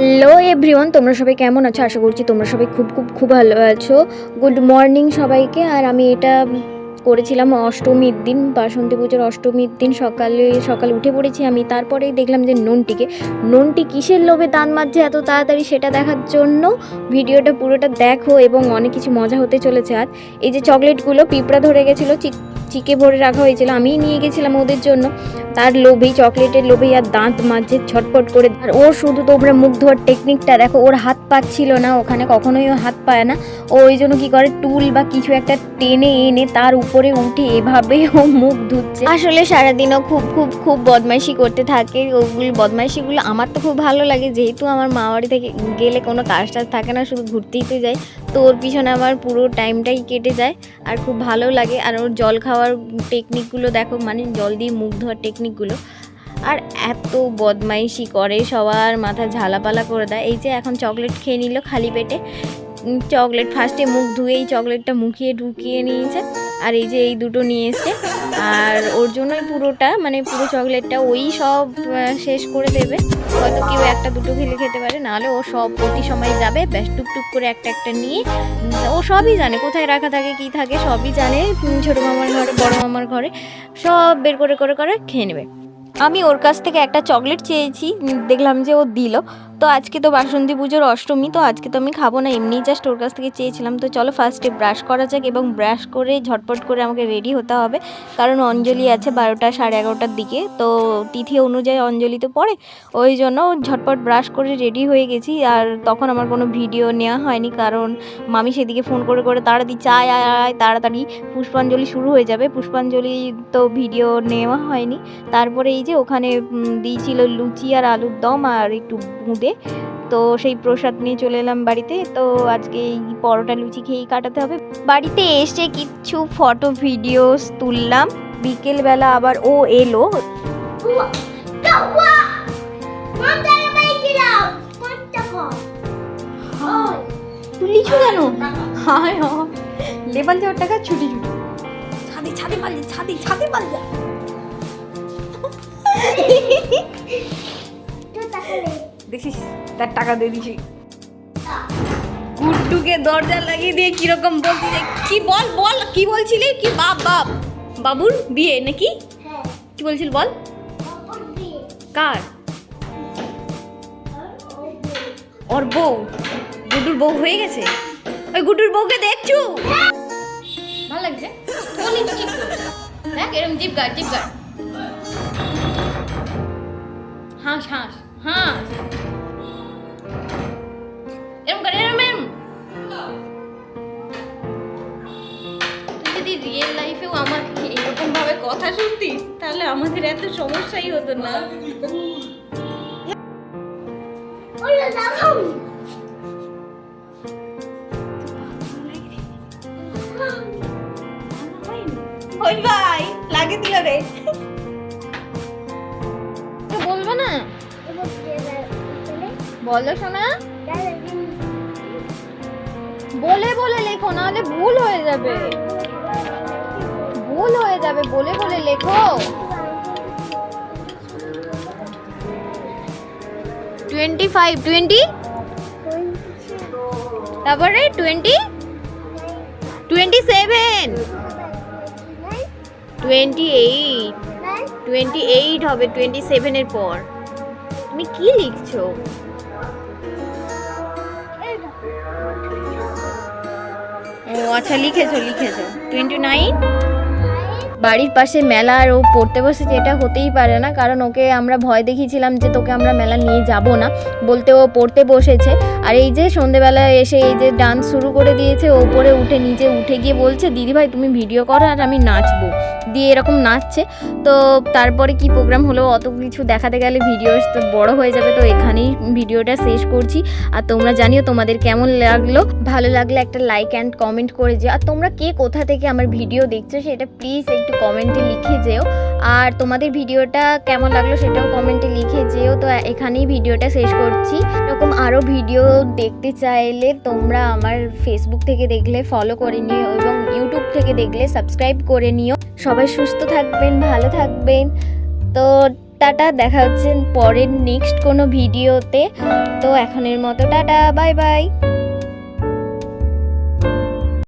Hello everyone তোমরা সবাই কেমন আছো? আশা করছি তোমরা সবাই খুব খুব খুব ভালো আছো। গুড মর্নিং সবাইকে। আর আমি এটা করেছিলাম অষ্টমীর দিন, বাসন্তী পুজোর অষ্টমীর দিন। সকালে সকালে উঠে পড়েছি আমি। তারপরেই দেখলাম যে ননটিকে। ননটি কিসের লোভে দান মারছে এত তাড়াতাড়ি সেটা দেখার জন্য? ভিডিওটা পুরোটা দেখো এবং অনেক কিছু মজা হতে চলেছে আজ। এই যে চকলেটগুলো পিঁপড়া ধরে গেছিল চিক ভরে রাখা হয়েছিল, আমিই নিয়ে গেছিলাম ওদের জন্য। তার লোভেই চকলেটের লোভেই আর দাঁত মাঝে ছটপট করে। আর ওর শুধু তোমরা মুখ ধোয়ার টেকনিকটা দেখো, ওর হাত পাচ্ছিল না, ওখানে কখনোই ও হাত পায় না। ও ওই জন্য কি করে, টুল বা কিছু একটা টেনে এনে তার উপরে উঠে এভাবে ও মুখ ধুচ্ছে। আসলে সারাদিনও খুব খুব খুব বদমাইশি করতে থাকে। ওগুলো, বদমাইশিগুলো আমার তো খুব ভালো লাগে। যেহেতু আমার মা বাড়ি থেকে গেলে কোনো কাজ টাজ থাকে না, শুধু ঘুরতেই তো যাই তো ওর পিছনে আমার পুরো টাইমটাই কেটে যায়। আর খুব ভালো লাগে। আর ওর জল খাওয়ার টেকনিকগুলো দেখো মানে জল দিয়ে মুখ ধোয়ার টেকনিকগুলো আর এত বদমাইশি করে, সবার মাথা ঝালাপালা করে দেয়। এই যে এখন চকলেট খেয়ে নিল খালি পেটে। চকলেট ফার্স্টে মুখ ধুয়েই চকলেটটা মুখিয়ে ঢুকিয়ে নিয়েছে। আর এই যে এই দুটো নিয়ে আর ওর জন্যই পুরোটা মানে পুরো চকলেটটা ওই সব শেষ করে দেবে। হয়তো কেউ একটা দুটো খেলে খেতে পারে, নাহলে ও সব প্রতি সময় যাবে, ব্যাস টুকটুক করে একটা একটা নিয়ে। ও সবই জানে, কোথায় রাখা থাকে, কি থাকে, সবই জানে ছোটো মামার ঘরে, বড় মামার ঘরে, সব বের করে করে করে খেয়ে নেবে। আমি ওর কাছ থেকে একটা চকলেট চেয়েছি দেখলাম যে ও দিল। তো আজকে তো বাসন্তী পুজোর অষ্টমী, তো আজকে তো আমি খাব না এমনি জাস্ট ওর কাছ থেকে চেয়েছিলাম। তো চলো ফার্স্টে ব্রাশ করা যাক এবং ব্রাশ করে ঝটপট করে আমাকে রেডি হতে হবে। কারণ অঞ্জলি আছে বারোটা সাড়ে এগারোটার দিকে, তো তিথি অনুযায়ী অঞ্জলি তো পড়ে। ওই জন্য ঝটপট ব্রাশ করে রেডি হয়ে গেছি। আর তখন আমার কোনো ভিডিও নেওয়া হয়নি, কারণ মামি সেদিকে ফোন করে করে তাড়া দিচ্ছে, আয় তাড়াতাড়ি পুষ্পাঞ্জলি শুরু হয়ে যাবে। পুষ্পাঞ্জলি তো ভিডিও নেওয়া হয়নি। তারপরে এই যে ওখানে দিয়েছিল লুচি আর আলুর দম আর একটু বুঁদে তো সেই প্রসাদ নিয়ে চলে এলাম বাড়িতে। তো আজকে এই পরোটা লুচি খেয়েই কাটাতে হবে। বাড়িতে এসে কিছু ফটো ভিডিওস তুললাম। বিকেলবেলা আবার ও এলো। তুলিছু কেন? হায় লেবাল যাওয়ার টাকা ছুটি ছুটি। ছাদে ছাদে পারলি ছাদে ছাদে পারলি দেখিস তার টাকা দিয়ে দিছি। গুড্ডুকে দরজা লাগিয়ে দিয়ে কীরকম বলছি কি বল বল কি বলছিলি? কি বাপ বাপ। বাবুর বিয়ে নাকি? কি বলছিল বল? কার? ওর বউ। গুড্ডুর বউ হয়ে গেছে? ওই গুড্ডুর বউকে দেখছু? ভালো লাগছে? দেখ এরম জিপ গার্ড জিপ গার্ড হাঁস হাঁস। হাঁস এরম করে এরম এরম। তুই যদি রিয়েল লাইফেও আমাকে এরকম ভাবে কথা শুনতিস তাহলে আমাদের এত সমস্যাই হতো না। ভাই লাগিয়ে দিল রে। বলো শোনা বলে বলে লেখো, নাহলে ভুল হয়ে যাবে। ভুল হয়ে যাবে, বলে বলে লেখো। টোয়েন্টি ফাইভ টোয়েন্টি তারপরে twenty twenty seven twenty eight twenty eight হবে টোয়েন্টি সেভেনের পর। তুমি কি লিখছো? আচ্ছা লিখেছো লিখেছো। টোয়েন্টি নাইন বাড়ির পাশে মেলা আর ও পড়তে বসেছে, এটা হতেই পারে না। কারণ ওকে আমরা ভয় দেখিয়েছিলাম যে তোকে আমরা মেলা নিয়ে যাব না। বলতে ও পড়তে বসেছে। আর এই যে সন্ধেবেলা এসে এই যে ডান্স শুরু করে দিয়েছে ওপরে উঠে নিচে উঠে গিয়ে বলছে দিদিভাই তুমি ভিডিও করো আর আমি নাচবো। দিয়ে এরকম নাচছে। তো তারপরে কি প্রোগ্রাম হলো? অত কিছু দেখাতে গেলে ভিডিও তো বড় হয়ে যাবে। তো এখানেই ভিডিওটা শেষ করছি। আর তোমরা জানিও তোমাদের কেমন লাগল? ভালো লাগলে একটা লাইক অ্যান্ড কমেন্ট করে যে আর তোমরা কে কোথা থেকে আমার ভিডিও দেখছ সেটা প্লিজ একটু কমেন্টে লিখে যেও। আর তোমাদের ভিডিওটা কেমন লাগল সেটাও কমেন্টে লিখে যেও। তো এখানেই ভিডিওটা শেষ করছি। এরকম আরও ভিডিও দেখতে চাইলে তোমরা আমার ফেসবুক থেকে দেখলে ফলো করে নিও এবং ইউটিউব থেকে দেখলে সাবস্ক্রাইব করে নিও। সবাই সুস্থ থাকবেন, ভালো থাকবেন। তো টাটা, দেখা হচ্ছে পরের নেক্সট কোনো ভিডিওতে। তো এখনের মতো টাটা বাই বাই